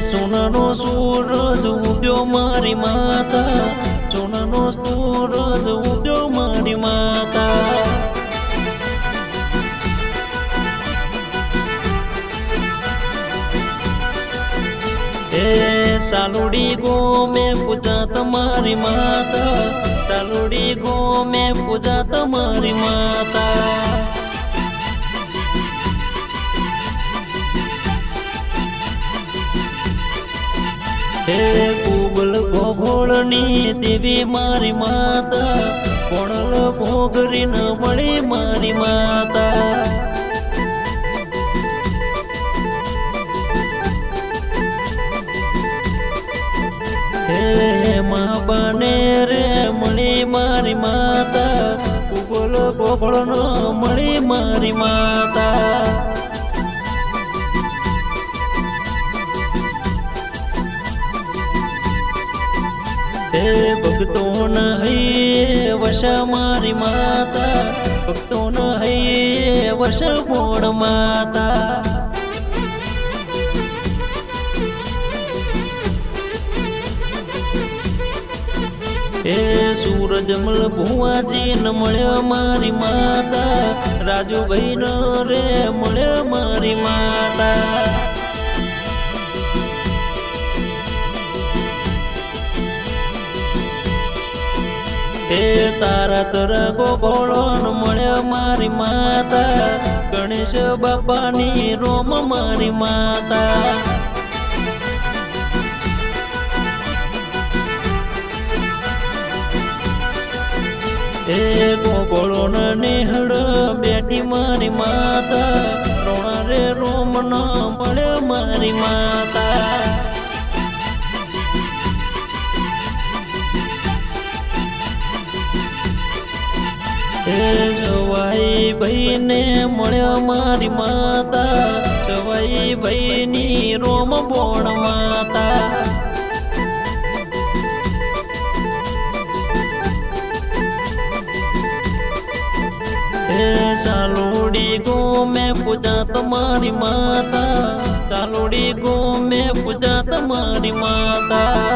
સોનાનો સૂરજ ઉગ્યો મારી માતા. સોનાનો સૂરજ ઉગ્યો મારી માતા. હે સાલુડી ગો મેં પૂજા તમારી માતા. સાલુડી ગો મેં પૂજા તમારી માતા. હે કુબલ ગોગોળની દેવી મારી માતા, કોણલ ભોગરી ન મળી મારી માતા. મા બને રે મળી મારી માતા, કુબલ ગોગોળ ન મળી મારી માતા. હે ન હૈયે વશા મારી માતા. ભક્તોના હૈયે વશા મોડ માતા. હે સૂરજમલ ભુવાજી ન મળ્યો મારી માતા. રાજુભાઈ ન રે મળ્યો તારા તરા ગોગોળો મળ્યો મારી માતા. ગણેશ બાપાની રોમ મારી માતા. એ ગોગોળો નિહળ બેટી મારી માતા. રોણા રે રોમ હે સવાઈ ભાઈને મળ્યો મારી માતા સવાઈ ભાઈની રોમ બોણ માતા. સાલુડી ગો મેં પૂજા તમારી માતા સાલુડી ગો મેં પૂજા તમારી માતા.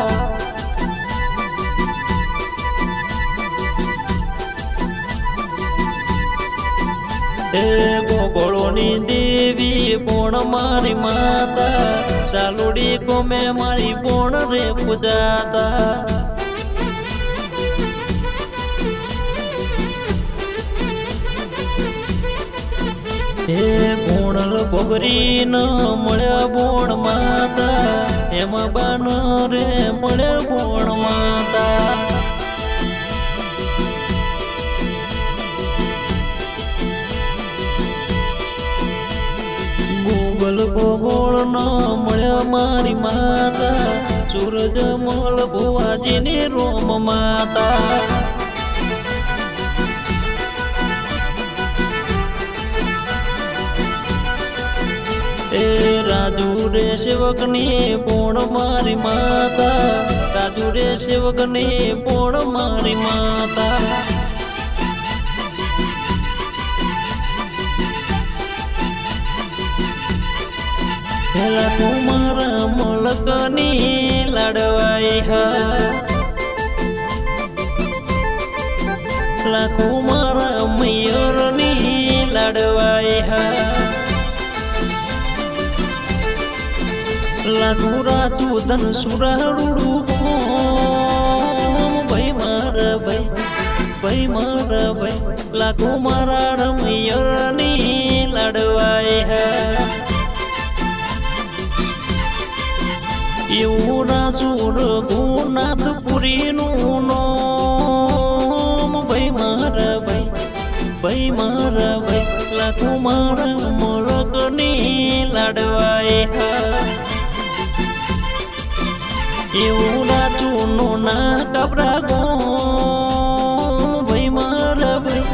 હે ગોગોળોની દેવી બોણ મારી માતા, ચાલુડી ગોમે મારી બોણ રે પૂજાતા. હે ગોણલ ગોગરી ન મળ્યા બોણ માતા, એમાં બાન રે મળ્યા બોણ માતા. મારી માતા, સૂરજ મોલ ભુવાજીની રોમ માતા. એ રાજુ રે સેવકની પોણ મારી માતા, રાજુ રે સેવકની પોણ મારી માતા. પેલા તું મારા મલકની લડવાઈ હા. લાખો મારા મયુરની લડવાઈ હા. લાખો રાજુ ધન સુરાડુડું ભાઈ મારા ભાઈ ભાઈ મારા ભાઈ લાખો મારા એવું રાસુરનું નોમ. ભાઈ મારા ભાઈ ભાઈ મારા ભાઈ, લાખો મારા મોલકની લાડવાઈ હા એવું નો ના કબરા ગો ભાઈ મારા ભાઈ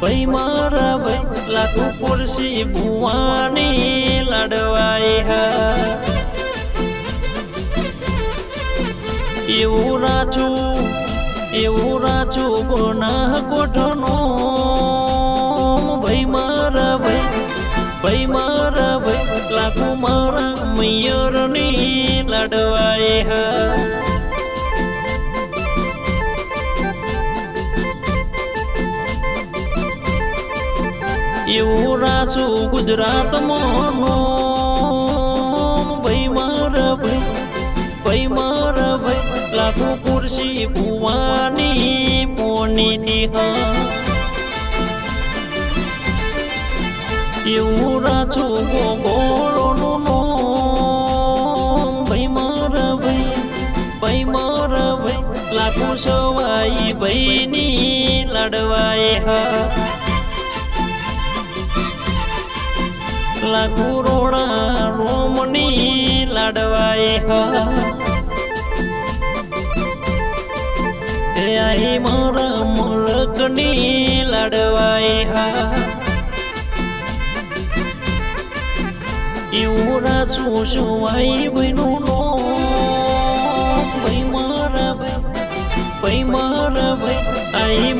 ભાઈ મારા ભાઈ, લાખો પુરસી ભુવાની લાડવાઈ હા એવું રાજું એવું રાજું ગોના કોઠનો? ભાઈ મારા ભાઈ ભાઈ મારા ભાઈ લાખો મારા મૈયરની લડવાય હા. એવું રાજુ ગુજરાતમાં નો ખુરશી ભુવાની પોની દિહા એવું રાછું ગોળોનું ભાઈ મારા ભાઈ ભાઈ મારા ભાઈ લાખો સવાઈ ભાઈની લડવાય હા. લાખો રોણા રોમની લાડવાય હા. લાડવાઈ મારા મુલકની લાડવાઈ હા. એવું રાસું સુવાઈ બન્યું નો ભાઈ મારા ભાઈ ભાઈ મારા ભાઈ, આઈ